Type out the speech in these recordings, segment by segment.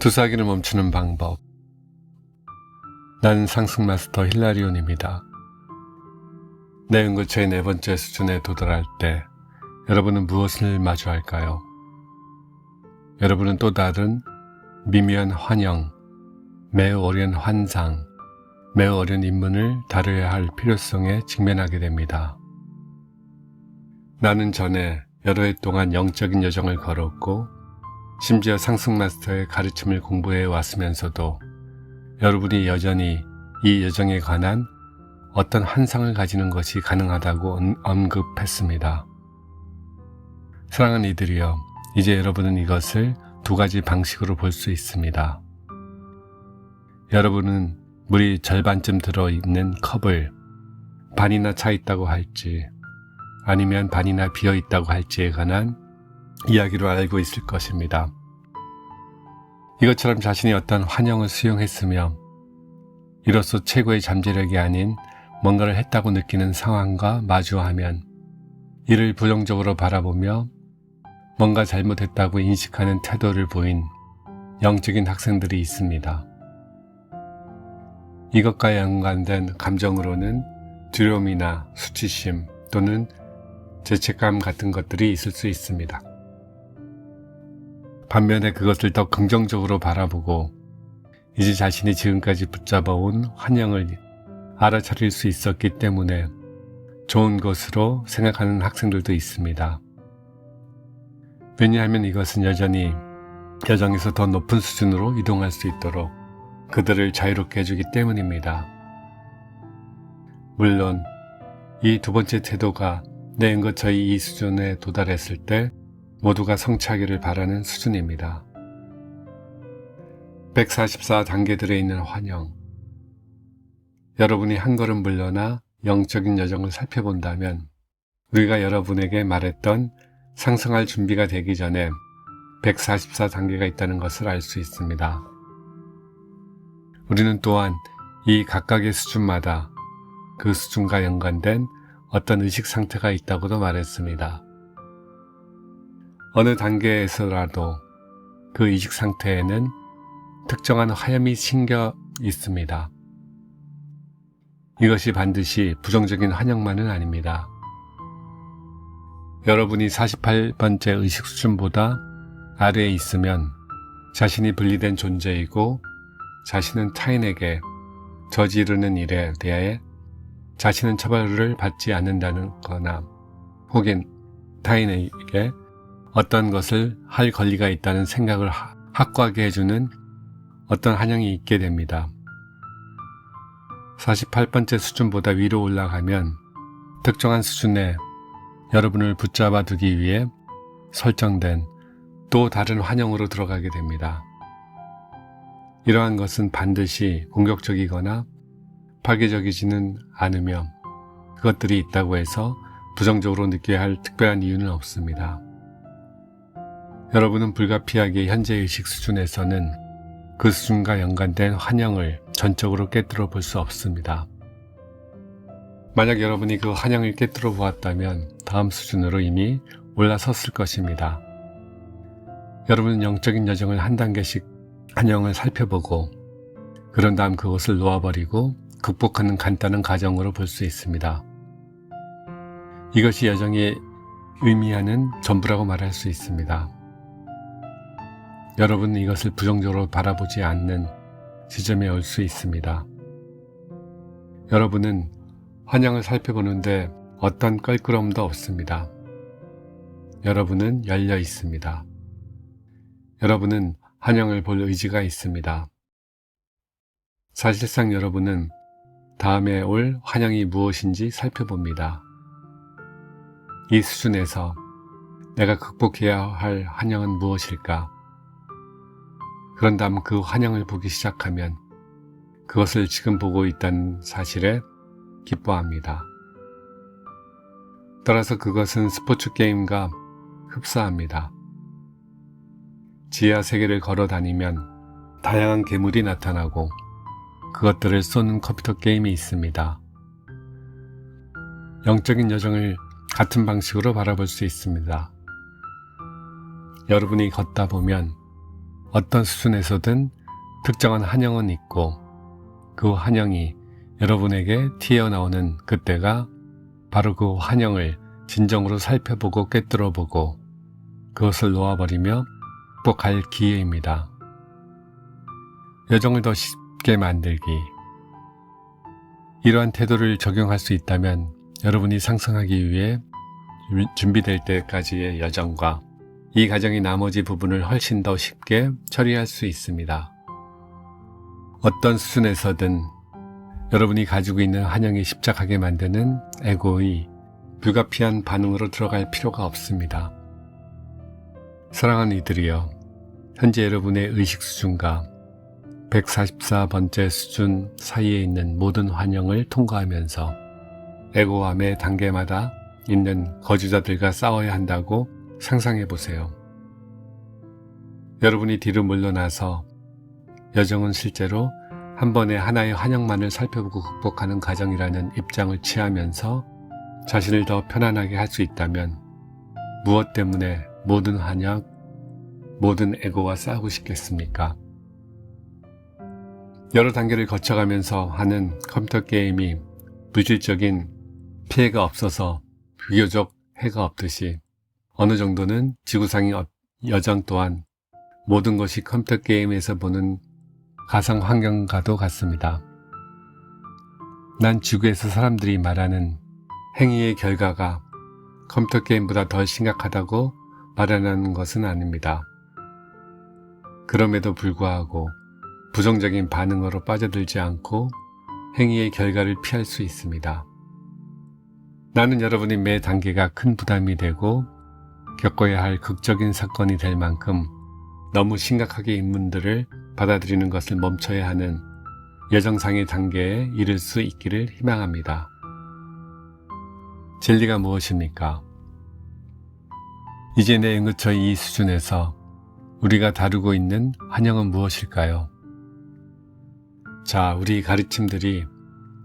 두사기를 멈추는 방법. 나는 상승 마스터 힐라리온입니다. 내 연구체의 네 번째 수준에 도달할 때 여러분은 무엇을 마주할까요? 여러분은 또 다른 미묘한 환영, 매우 어려운 환상, 매우 어려운 인문을 다루어야 할 필요성에 직면하게 됩니다. 나는 전에 여러 해 동안 영적인 여정을 걸었고 심지어 상승 마스터의 가르침을 공부해 왔으면서도 여러분이 여전히 이 여정에 관한 어떤 환상을 가지는 것이 가능하다고 언- 언급했습니다. 사랑하는 이들이여, 이제 여러분은 이것을 두 가지 방식으로 볼 수 있습니다. 여러분은 물이 절반쯤 들어 있는 컵을 반이나 차 있다고 할지 아니면 반이나 비어 있다고 할지에 관한 이야기로 알고 있을 것입니다. 이것처럼 자신이 어떤 환영을 수용했으며 이로써 최고의 잠재력이 아닌 뭔가를 했다고 느끼는 상황과 마주하면 이를 부정적으로 바라보며 뭔가 잘못했다고 인식하는 태도를 보인 영적인 학생들이 있습니다. 이것과 연관된 감정으로는 두려움이나 수치심 또는 죄책감 같은 것들이 있을 수 있습니다. 반면에 그것을 더 긍정적으로 바라보고 이제 자신이 지금까지 붙잡아온 환영을 알아차릴 수 있었기 때문에 좋은 것으로 생각하는 학생들도 있습니다. 왜냐하면 이것은 여전히 여정에서 더 높은 수준으로 이동할 수 있도록 그들을 자유롭게 해주기 때문입니다. 물론 이 두 번째 태도가 내 연거처의 이 수준에 도달했을 때 모두가 성취하기를 바라는 수준입니다. 144단계들에 있는 환영. 여러분이 한 걸음 물러나 영적인 여정을 살펴본다면 우리가 여러분에게 말했던 상승할 준비가 되기 전에 144단계가 있다는 것을 알 수 있습니다. 우리는 또한 이 각각의 수준마다 그 수준과 연관된 어떤 의식 상태가 있다고도 말했습니다. 어느 단계에서라도 그 의식 상태에는 특정한 화염이 심겨 있습니다. 이것이 반드시 부정적인 환영만은 아닙니다. 여러분이 48번째 의식 수준보다 아래에 있으면 자신이 분리된 존재이고 자신은 타인에게 저지르는 일에 대해 자신은 처벌을 받지 않는다는 거나 혹은 타인에게 어떤 것을 할 권리가 있다는 생각을 하- 확고하게 해주는 어떤 한영이 있게 됩니다. 48번째 수준보다 위로 올라가면 특정한 수준에 여러분을 붙잡아 두기 위해 설정된 또 다른 환영으로 들어가게 됩니다. 이러한 것은 반드시 공격적이거나 파괴적이지는 않으며 그것들이 있다고 해서 부정적으로 느껴야 할 특별한 이유는 없습니다. 여러분은 불가피하게 현재 의식 수준에서는 그 수준과 연관된 환영을 전적으로 깨뜨려 볼 수 없습니다. 만약 여러분이 그 환영을 깨뜨려 보았다면 다음 수준으로 이미 올라섰을 것입니다. 여러분은 영적인 여정을 한 단계씩 환영을 살펴보고 그런 다음 그것을 놓아버리고 극복하는 간단한 과정으로 볼 수 있습니다. 이것이 여정의 의미하는 전부라고 말할 수 있습니다. 여러분은 이것을 부정적으로 바라보지 않는 지점에 올 수 있습니다. 여러분은 환영을 살펴보는데 어떤 껄끄러움도 없습니다. 여러분은 열려 있습니다. 여러분은 환영을 볼 의지가 있습니다. 사실상 여러분은 다음에 올 환영이 무엇인지 살펴봅니다. 이 수준에서 내가 극복해야 할 환영은 무엇일까? 그런 다음 그 환영을 보기 시작하면 그것을 지금 보고 있다는 사실에 기뻐합니다. 따라서 그것은 스포츠 게임과 흡사합니다. 지하 세계를 걸어 다니면 다양한 괴물이 나타나고 그것들을 쏘는 컴퓨터 게임이 있습니다. 영적인 여정을 같은 방식으로 바라볼 수 있습니다. 여러분이 걷다 보면 어떤 수준에서든 특정한 한영은 있고 그 한영이 여러분에게 튀어나오는 그때가 바로 그 한영을 진정으로 살펴보고 꿰뚫어보고 그것을 놓아버리며 극복할 기회입니다. 여정을 더 쉽게 만들기. 이러한 태도를 적용할 수 있다면 여러분이 상승하기 위해 준비될 때까지의 여정과 이 과정의 나머지 부분을 훨씬 더 쉽게 처리할 수 있습니다. 어떤 수준에서든 여러분이 가지고 있는 한영이 십작하게 만드는 에고의 불가피한 반응으로 들어갈 필요가 없습니다. 사랑하는 이들이여, 현재 여러분의 의식 수준과 144번째 수준 사이에 있는 모든 환영을 통과하면서 에고함의 단계마다 있는 거주자들과 싸워야 한다고 상상해 보세요. 여러분이 뒤로 물러나서 여정은 실제로 한 번에 하나의 환영만을 살펴보고 극복하는 과정이라는 입장을 취하면서 자신을 더 편안하게 할 수 있다면 무엇 때문에 모든 환영, 모든 에고와 싸우고 싶겠습니까? 여러 단계를 거쳐가면서 하는 컴퓨터 게임이 물질적인 피해가 없어서 비교적 해가 없듯이 어느 정도는 지구상의 어- 여정 또한 모든 것이 컴퓨터 게임에서 보는 가상 환경과도 같습니다. 난 지구에서 사람들이 말하는 행위의 결과가 컴퓨터 게임보다 덜 심각하다고 말하는 것은 아닙니다. 그럼에도 불구하고 부정적인 반응으로 빠져들지 않고 행위의 결과를 피할 수 있습니다. 나는 여러분이 매 단계가 큰 부담이 되고 겪어야 할 극적인 사건이 될 만큼 너무 심각하게 인문들을 받아들이는 것을 멈춰야 하는 여정상의 단계에 이를 수 있기를 희망합니다. 진리가 무엇입니까? 이제 내 응급처 이 수준에서 우리가 다루고 있는 환영은 무엇일까요? 자, 우리 가르침들이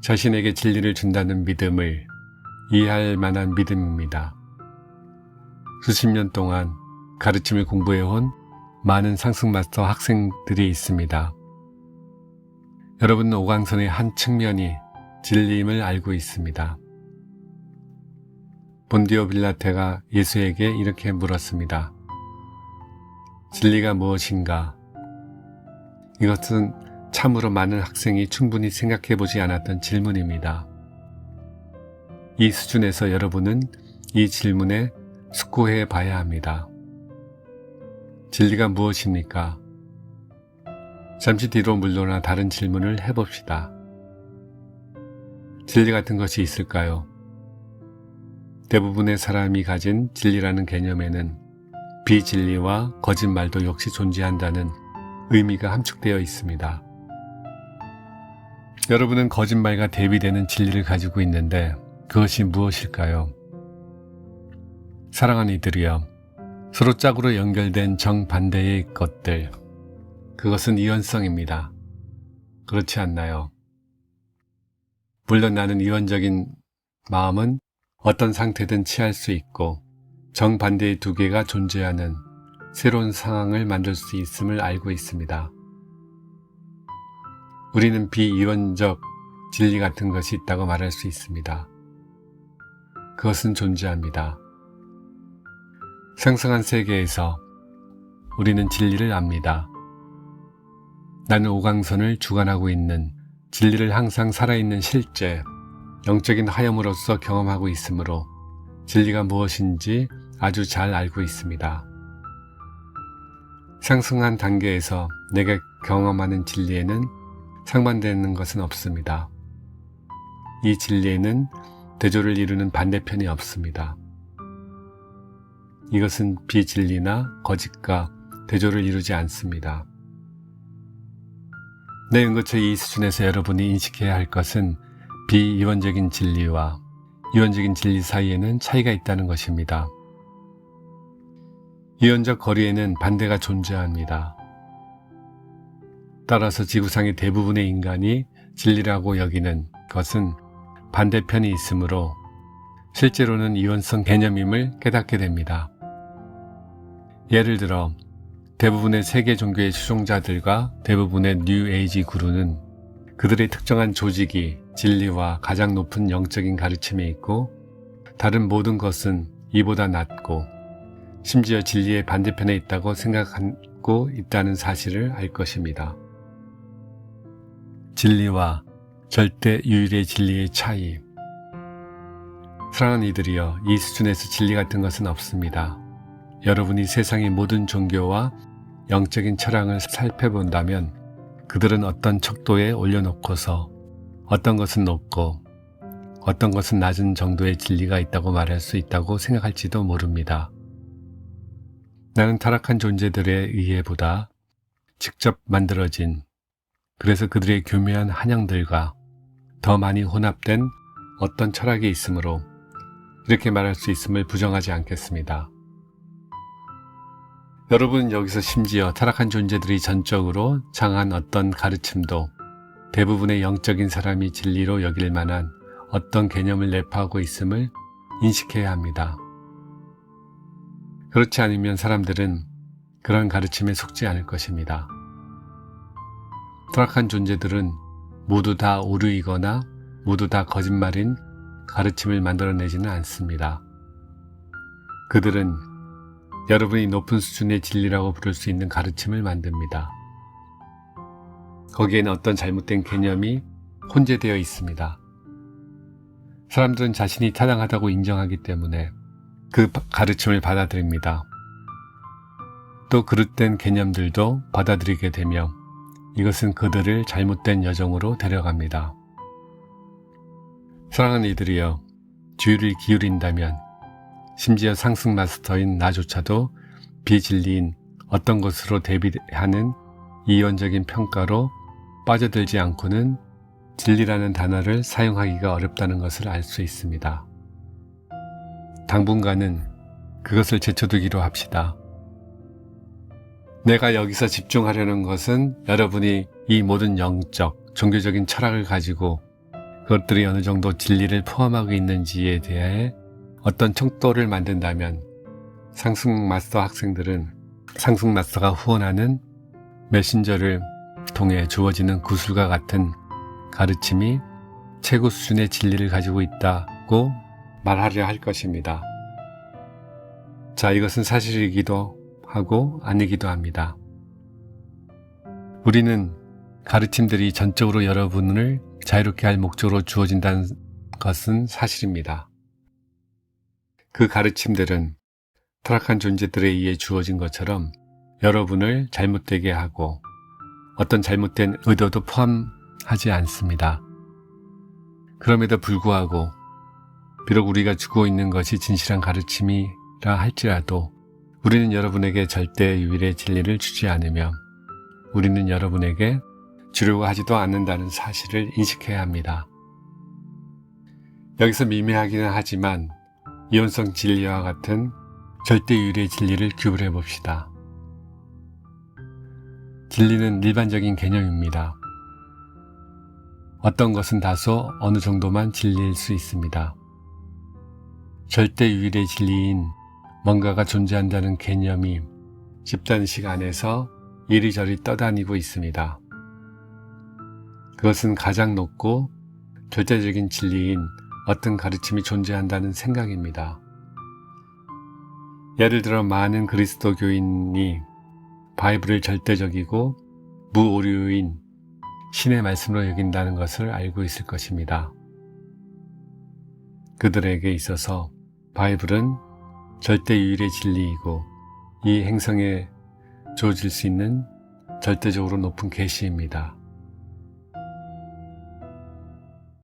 자신에게 진리를 준다는 믿음을 이해할 만한 믿음입니다. 수십 년 동안 가르침을 공부해온 많은 상승마스터 학생들이 있습니다. 여러분 오강선의 한 측면이 진리임을 알고 있습니다. 본디오 빌라테가 예수에게 이렇게 물었습니다. 진리가 무엇인가? 이것은 참으로 많은 학생이 충분히 생각해 보지 않았던 질문입니다. 이 수준에서 여러분은 이 질문에 숙고해 봐야 합니다. 진리가 무엇입니까? 잠시 뒤로 물러나 다른 질문을 해봅시다. 진리 같은 것이 있을까요? 대부분의 사람이 가진 진리라는 개념에는 비진리와 거짓말도 역시 존재한다는 의미가 함축되어 있습니다. 여러분은 거짓말과 대비되는 진리를 가지고 있는데 그것이 무엇일까요? 사랑하는 이들이여, 서로 짝으로 연결된 정반대의 것들, 그것은 이원성입니다. 그렇지 않나요? 물론 나는 이원적인 마음은 어떤 상태든 취할 수 있고 정반대의 두 개가 존재하는 새로운 상황을 만들 수 있음을 알고 있습니다. 우리는 비이원적 진리 같은 것이 있다고 말할 수 있습니다. 그것은 존재합니다. 상승한 세계에서 우리는 진리를 압니다. 나는 오강선을 주관하고 있는 진리를 항상 살아있는 실제, 영적인 하염으로서 경험하고 있으므로 진리가 무엇인지 아주 잘 알고 있습니다. 상승한 단계에서 내가 경험하는 진리에는 상반되는 것은 없습니다. 이 진리에는 대조를 이루는 반대편이 없습니다. 이것은 비진리나 거짓과 대조를 이루지 않습니다. 내 응거처 이 수준에서 여러분이 인식해야 할 것은 비이원적인 진리와 이원적인 진리 사이에는 차이가 있다는 것입니다. 이원적 거리에는 반대가 존재합니다. 따라서 지구상의 대부분의 인간이 진리라고 여기는 것은 반대편이 있으므로 실제로는 이원성 개념임을 깨닫게 됩니다. 예를 들어 대부분의 세계 종교의 추종자들과 대부분의 뉴 에이지 구루는 그들의 특정한 조직이 진리와 가장 높은 영적인 가르침에 있고 다른 모든 것은 이보다 낮고 심지어 진리의 반대편에 있다고 생각하고 있다는 사실을 알 것입니다. 진리와 절대 유일의 진리의 차이. 사랑하는 이들이여, 이 수준에서 진리 같은 것은 없습니다. 여러분이 세상의 모든 종교와 영적인 철학을 살펴본다면 그들은 어떤 척도에 올려놓고서 어떤 것은 높고 어떤 것은 낮은 정도의 진리가 있다고 말할 수 있다고 생각할지도 모릅니다. 나는 타락한 존재들에 의해보다 직접 만들어진 그래서 그들의 교묘한 한양들과 더 많이 혼합된 어떤 철학이 있으므로 이렇게 말할 수 있음을 부정하지 않겠습니다. 여러분 여기서 심지어 타락한 존재들이 전적으로 장한 어떤 가르침도 대부분의 영적인 사람이 진리로 여길 만한 어떤 개념을 내포하고 있음을 인식해야 합니다. 그렇지 않으면 사람들은 그런 가르침에 속지 않을 것입니다. 타락한 존재들은 모두 다 오류이거나 모두 다 거짓말인 가르침을 만들어내지는 않습니다. 그들은 여러분이 높은 수준의 진리라고 부를 수 있는 가르침을 만듭니다. 거기에는 어떤 잘못된 개념이 혼재되어 있습니다. 사람들은 자신이 타당하다고 인정하기 때문에 그 가르침을 받아들입니다. 또 그릇된 개념들도 받아들이게 되며 이것은 그들을 잘못된 여정으로 데려갑니다. 사랑하는 이들이여 주의를 기울인다면 심지어 상승 마스터인 나조차도 비진리인 어떤 것으로 대비하는 이원적인 평가로 빠져들지 않고는 진리라는 단어를 사용하기가 어렵다는 것을 알 수 있습니다. 당분간은 그것을 제쳐두기로 합시다. 내가 여기서 집중하려는 것은 여러분이 이 모든 영적, 종교적인 철학을 가지고 그것들이 어느 정도 진리를 포함하고 있는지에 대해 어떤 청도를 만든다면 상승 마스터 학생들은 상승 마스터가 후원하는 메신저를 통해 주어지는 구슬과 같은 가르침이 최고 수준의 진리를 가지고 있다고 말하려 할 것입니다. 자, 이것은 사실이기도 하고 아니기도 합니다. 우리는 가르침들이 전적으로 여러분을 자유롭게 할 목적으로 주어진다는 것은 사실입니다. 그 가르침들은 타락한 존재들에 의해 주어진 것처럼 여러분을 잘못되게 하고 어떤 잘못된 의도도 포함하지 않습니다. 그럼에도 불구하고 비록 우리가 주고 있는 것이 진실한 가르침이라 할지라도 우리는 여러분에게 절대 유일의 진리를 주지 않으며 우리는 여러분에게 주려고 하지도 않는다는 사실을 인식해야 합니다. 여기서 미미하기는 하지만 이온성 진리와 같은 절대 유일의 진리를 규율해 봅시다. 진리는 일반적인 개념입니다. 어떤 것은 다소 어느 정도만 진리일 수 있습니다. 절대 유일의 진리인 뭔가가 존재한다는 개념이 집단식 안에서 이리저리 떠다니고 있습니다. 그것은 가장 높고 절대적인 진리인 어떤 가르침이 존재한다는 생각입니다. 예를 들어 많은 그리스도교인이 바이블을 절대적이고 무오류인 신의 말씀으로 여긴다는 것을 알고 있을 것입니다. 그들에게 있어서 바이블은 절대 유일의 진리이고 이 행성에 주어질 수 있는 절대적으로 높은 계시입니다.